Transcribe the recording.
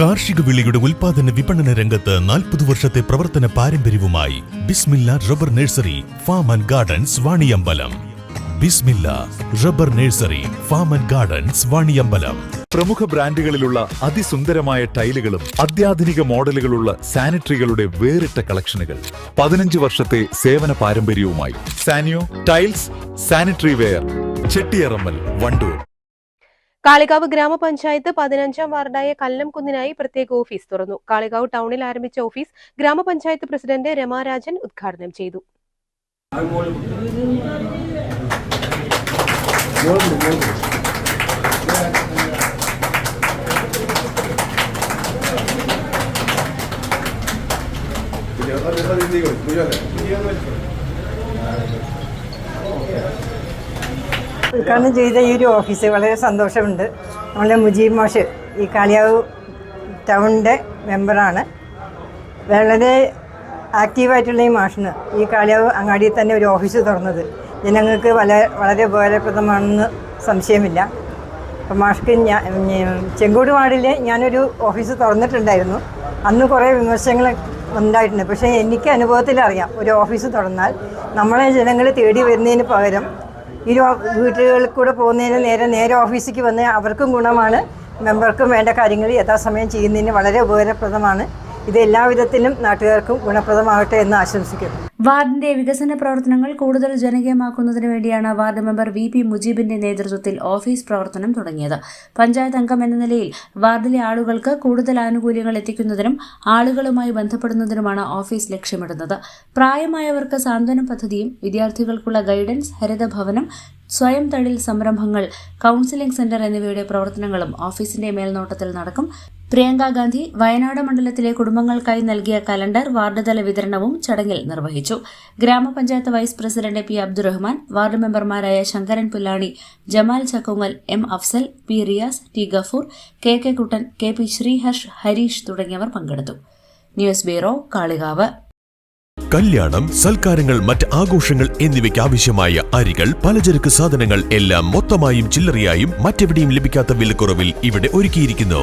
കാർഷിക വിളിയുടെ ഉൽപാദന വിപണന രംഗത്ത് നാൽപ്പത് വർഷത്തെ പ്രവർത്തന പാരമ്പര്യവുമായി Bismilla rubber nursery farm and gardens Vaniyambalam. Bismilla rubber nursery farm and gardens Vaniyambalam. പ്രമുഖ ബ്രാൻഡുകളിലുള്ള അതിസുന്ദരമായ ടൈലുകളും അത്യാധുനിക മോഡലുകളുള്ള സാനിറ്ററികളുടെ വേറിട്ട കളക്ഷനുകൾ. പതിനഞ്ച് വർഷത്തെ സേവന പാരമ്പര്യവുമായി Sanyo tiles sanitary ware Chettiyarammal Wandoor. Kalikavu ഗ്രാമപഞ്ചായത്ത് പതിനഞ്ചാം വാർഡായ കല്ലംകുന്നിനായി പ്രത്യേക ഓഫീസ് തുറന്നു. കാളികാവ് ടൗണിൽ ആരംഭിച്ച ഓഫീസ് ഗ്രാമപഞ്ചായത്ത് പ്രസിഡന്റ് രമാരാജൻ ഉദ്ഘാടനം ചെയ്തു. ഉദ്ഘാടനം ചെയ്ത ഈ ഒരു ഓഫീസ് വളരെ സന്തോഷമുണ്ട്. നമ്മളെ മുജീബ് മോഷ് ഈ കാളിയാവ് ടൗണിന്റെ മെമ്പറാണ്. വളരെ ആക്റ്റീവായിട്ടുള്ള ഈ മാഷിന് ഈ കാളിയാവ് അങ്ങാടിയിൽ തന്നെ ഒരു ഓഫീസ് തുറന്നത്. ജനങ്ങൾക്ക് വളരെ വളരെ ഉപകാരപ്രദമാണെന്ന് സംശയമില്ല. അപ്പം മാഷ്ക്ക് ഞാൻ ചെങ്കോട് വാർഡിൽ ഞാനൊരു ഓഫീസ് തുറന്നിട്ടുണ്ടായിരുന്നു. അന്ന് കുറേ വിമർശനങ്ങൾ ഉണ്ടായിട്ടുണ്ട്. പക്ഷേ എനിക്ക് അനുഭവത്തിൽ അറിയാം ഒരു ഓഫീസ് തുറന്നാൽ നമ്മളെ ജനങ്ങൾ തേടി വരുന്നതിന് പകരം ഈ വീടുകളിൽ കൂടെ പോകുന്നതിന് നേരെ നേരെ ഓഫീസിലേക്ക് വന്ന് അവർക്കും ഗുണമാണ്. മെമ്പർക്കും വേണ്ട കാര്യങ്ങൾ യഥാസമയം ചെയ്യുന്നതിന് വളരെ ഉപകാരപ്രദമാണ്. ഇത് എല്ലാവിധത്തിലും നാട്ടുകാർക്കും ഗുണപ്രദമാകട്ടെ എന്ന് ആശംസിക്കുന്നു. വാർഡിന്റെ വികസന പ്രവർത്തനങ്ങൾ കൂടുതൽ ജനകീയമാക്കുന്നതിന് വേണ്ടിയാണ് വാർഡ് മെമ്പർ വി പി മുജീബിന്റെ നേതൃത്വത്തിൽ ഓഫീസ് പ്രവർത്തനം തുടങ്ങിയത്. പഞ്ചായത്ത് അംഗം എന്ന നിലയിൽ വാർഡിലെ ആളുകൾക്ക് കൂടുതൽ ആനുകൂല്യങ്ങൾ എത്തിക്കുന്നതിനും ആളുകളുമായി ബന്ധപ്പെടുന്നതിനുമാണ് ഓഫീസ് ലക്ഷ്യമിടുന്നത്. പ്രായമായവർക്ക് സാന്ത്വന പദ്ധതിയും വിദ്യാർത്ഥികൾക്കുള്ള ഗൈഡൻസ് ഹരിതഭവനം സ്വയം തൊഴിൽ സംരംഭങ്ങൾ കൌൺസിലിംഗ് സെന്റർ എന്നിവയുടെ പ്രവർത്തനങ്ങളും ഓഫീസിന്റെ മേൽനോട്ടത്തിൽ നടക്കും. പ്രിയങ്ക ഗാന്ധി വയനാട് മണ്ഡലത്തിലെ കുടുംബങ്ങൾക്കായി നൽകിയ കലണ്ടർ വാർഡുതല വിതരണവും ചടങ്ങിൽ നിർവഹിച്ചു. ഗ്രാമപഞ്ചായത്ത് vice president P Abdurahman ward മെമ്പർമാരായ Shankaran Pullani Jamal Chakkungal M Afsal P Riyas T Gafoor K K Kuttan K P Sreeharsh Harish തുടങ്ങിയവർ പങ്കെടുത്തു. News bureau Kalikavu. കല്യാണം സൽക്കാരങ്ങൾ മറ്റ് ആഘോഷങ്ങൾ എന്നിവയ്ക്ക് ആവശ്യമായ അരികൾ പലചരക്ക് സാധനങ്ങൾ എല്ലാം മൊത്തമായും ചില്ലറയായും മറ്റെവിടെയും ലഭിക്കാത്ത വിലക്കുറവിൽ ഇവിടെ ഒരുക്കിയിരിക്കുന്നു.